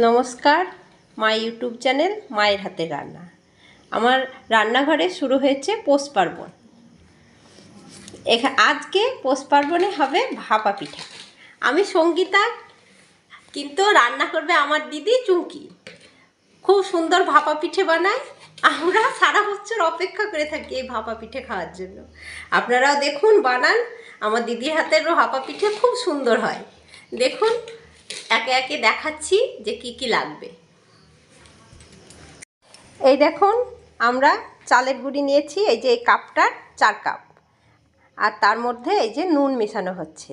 নমস্কার, my YouTube channel মায়ের হাতের রান্না। আমার রান্নাঘরে শুরু হয়েছে পৌষ পার্বণ। আজকে পৌষ পার্বণে হবে ভাপা পিঠা। আমি সঙ্গীতা, কিন্তু রান্না করবে আমার দিদি চুমকি। খুব সুন্দর ভাপা পিঠে বানায়। আমরা সারা বছর অপেক্ষা করে থাকি এই ভাপা পিঠে খাওয়ার জন্য। আপনারাও দেখুন, বানান। আমার দিদির হাতের ভাপা পিঠে খুব সুন্দর হয়। দেখুন একে একে দেখাচ্ছি যে কি কি লাগবে। এই দেখুন, আমরা চালের গুঁড়ি নিয়েছি, এই যে এই কাপটার চার কাপ। আর তার মধ্যে এই যে নুন মেশানো হচ্ছে।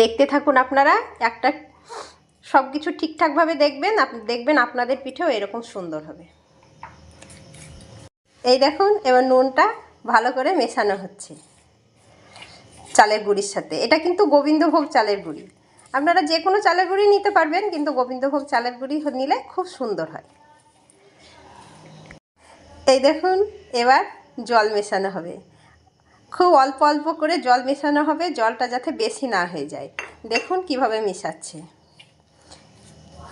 দেখতে থাকুন আপনারা, একটা সব কিছু ঠিকঠাকভাবে দেখবেন দেখবেন আপনাদের পিঠেও এরকম সুন্দর হবে। এই দেখুন, এবার নুনটা ভালো করে মেশানো হচ্ছে। চালের গুঁড়ির সাথে। এটা কিন্তু গোবিন্দভোগ চালের গুঁড়ি। আপনারা যে কোনো চালের গুঁড়ি নিতে পারবেন, কিন্তু গোবিন্দভোগ চালের গুঁড়ি নিলে খুব সুন্দর হয়। এই দেখুন, এবার জল মেশানো হবে। খুব অল্প অল্প করে জল মেশানো হবে, জলটা যাতে বেশি না হয়ে যায়। দেখুন কীভাবে মেশাচ্ছে।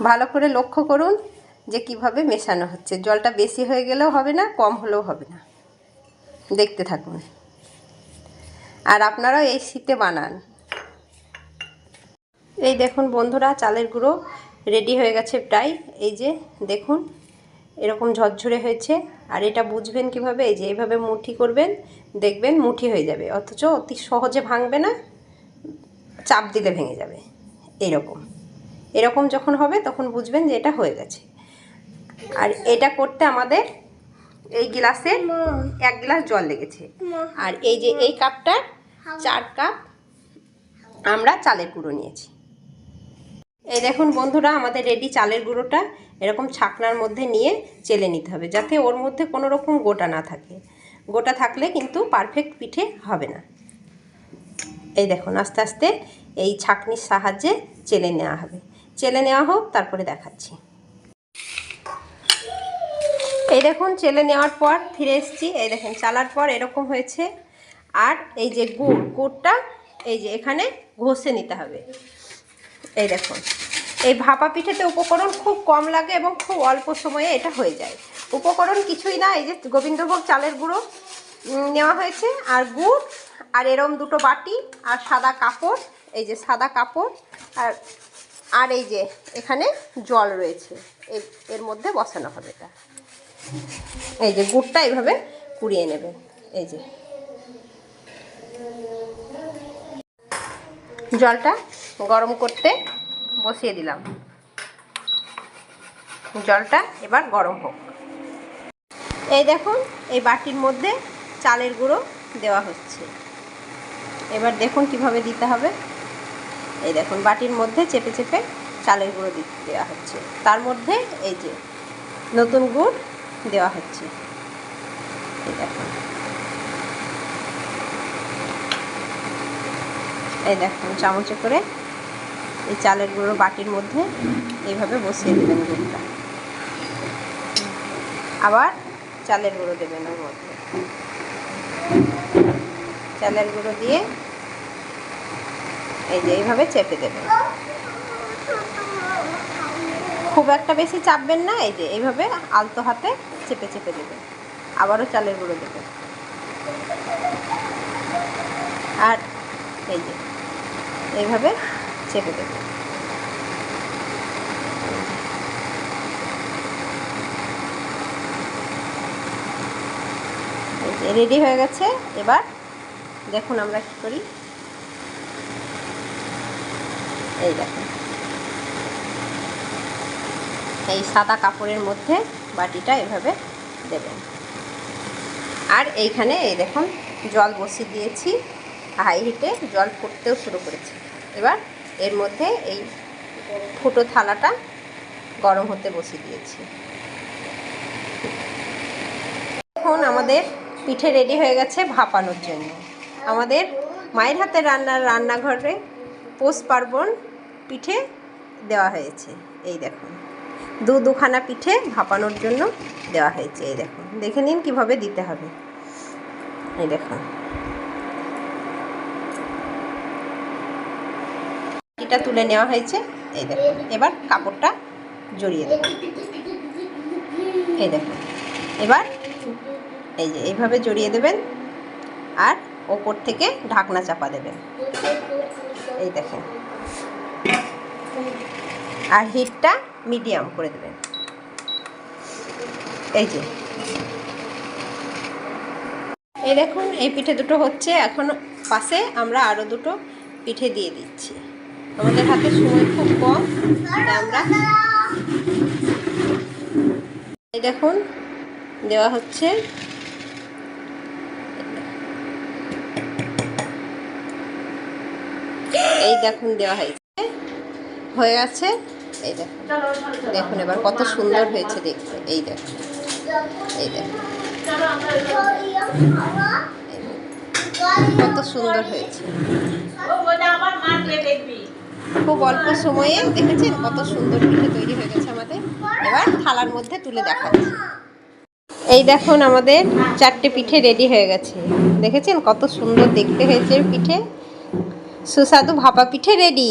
ভালো করে লক্ষ্য করুন যে কীভাবে মেশানো হচ্ছে। জলটা বেশি হয়ে গেলেও হবে না, কম হলেও হবে না। দেখতে থাকুন। আর আপনারাও এই শীতে বানান। এই দেখুন বন্ধুরা, চালের গুঁড়ো রেডি হয়ে গেছে প্রায়। এই যে দেখুন, এরকম ঝরঝরে হয়েছে। আর এটা বুঝবেন কীভাবে? এই যে এইভাবে মুঠি করবেন, দেখবেন মুঠি হয়ে যাবে। অথচ অতি সহজে ভাঙবে না, চাপ দিলে ভেঙে যাবে। এরকম। এরকম যখন হবে, তখন বুঝবেন যে এটা হয়ে গেছে। আর এটা করতে আমাদের এই গ্লাসে এক গ্লাস জল লেগেছে। আর এই যে এই কাপটা, চার কাপ আমরা চালের গুঁড়ো নিয়েছি। এই দেখুন বন্ধুরা, আমাদের রেডি চালের গুঁড়োটা এরকম ছাকনার মধ্যে নিয়ে চেলে নিতে হবে, যাতে ওর মধ্যে কোনো রকম গোটা না থাকে। গোটা থাকলে কিন্তু পারফেক্ট পিঠে হবে না। এই দেখুন, আস্তে আস্তে এই ছাকনির সাহায্যে চেলে নেওয়া হবে। চেলে নেওয়া হোক, তারপরে দেখাচ্ছি। এই দেখুন, চেলে নেওয়ার পর ফিরে এসেছি। এই দেখেন, চালার পর এরকম হয়েছে। আর এই যে গুড়, গুড়টা এই যে এখানে ঘষে নিতে হবে। এই দেখুন, এই ভাপা পিঠেতে উপকরণ খুব কম লাগে এবং খুব অল্প সময়ে এটা হয়ে যায়। উপকরণ কিছুই না, এই যে গোবিন্দভোগ চালের গুঁড়ো নেওয়া হয়েছে। আর গুড়, আর এরম দুটো বাটি, আর সাদা কাপড়, এই যে সাদা কাপড়, আর আর এই যে এখানে জল রয়েছে। এর মধ্যে বসানো হবে এটা। এই যে গুড়টা এইভাবে কুড়িয়ে নেবেন এই যে। জলটা গরম করতে বসিয়ে দিলাম। জলটা এবার গরম হোক। এই দেখুন, এই বাটির মধ্যে চালের গুঁড়ো দেওয়া হচ্ছে। এবার দেখুন কীভাবে দিতে হবে। এই দেখুন, বাটির মধ্যে চেপে চেপে চালের গুঁড়ো দিতে দেওয়া হচ্ছে। তার মধ্যে এই যে নতুন গুড় দেওয়া হচ্ছে। এই এই দেখুন চামচে করে এই চালের গুঁড়ো বাটির মধ্যে এইভাবে বসিয়ে দেবেন গুঁড়োটা। আবার চালের গুঁড়ো দেবেন ওর মধ্যে। চালের গুঁড়ো দিয়ে এই যে এইভাবে চেপে দেবেন। খুব একটা বেশি চাপবেন না, এই যে এইভাবে আলতো হাতে চেপে চেপে দেবে। আবারও চালের গুঁড়ো দেবে। আর এই যে, এইভাবে চেপে দেবে। রেডি হয়ে গেছে। এবার দেখুন আমরা কি করি। এই দেখুন। এই সাদা কাপড়ের মধ্যে বাটিটা এভাবে দেবেন আর এইখানে এই দেখুন, জল বসিয়ে দিয়েছি, হাই হিটে জল ফুটতেও শুরু করেছে। এবার এর মধ্যে এই ফুটো থালাটা গরম হতে বসিয়ে দিয়েছি। এখন আমাদের পিঠে রেডি হয়ে গেছে ভাপানোর জন্য। আমাদের মায়ের হাতে রান্নার রান্নাঘরে পৌষ পার্বণ পিঠে দেওয়া হয়েছে। এই দেখুন। দু দুখানা পিঠে ভাপানোর জন্য দেওয়া হয়েছে, এই দেখুন। দেখে নিন কীভাবে দিতে হবে। এই দেখুন। এটা তুলে নেওয়া হয়েছে, এই দেখুন। এবার কাপড়টা জড়িয়ে দেবেন এই দেখুন। এবার এই যে, এইভাবে জড়িয়ে দেবেন আর ওপর থেকে ঢাকনা চাপা দেবেন। এই দেখেন। আর হিটটা মিডিয়াম করে দেবেন। এই যে। এই দেখুন, এই পিঠে দুটো হচ্ছে। এখন পাশে আমরা আরও দুটো পিঠে দিয়ে দিচ্ছি। আমাদের হাতে সময় খুব কম আমরা এই দেখুন, দেওয়া হচ্ছে। এই দেখুন, দেওয়া হয়েছে। হয়ে আছে এই দেখুন। দেখুন এবার কত সুন্দর হয়েছে দেখতে। এই দেখুন। এই দেখুন। কত সুন্দর হয়েছে। খুব অল্প সময়ে দেখেছেন কত সুন্দর পিঠে তৈরি হয়ে গেছে আমাদের। এবার থালার মধ্যে তুলে দেখাচ্ছি। এই দেখুন আমাদের চারটে পিঠে রেডি হয়ে গেছে। দেখেছেন কত সুন্দর দেখতে হয়েছে পিঠে? সুস্বাদু ভাপা পিঠে রেডি।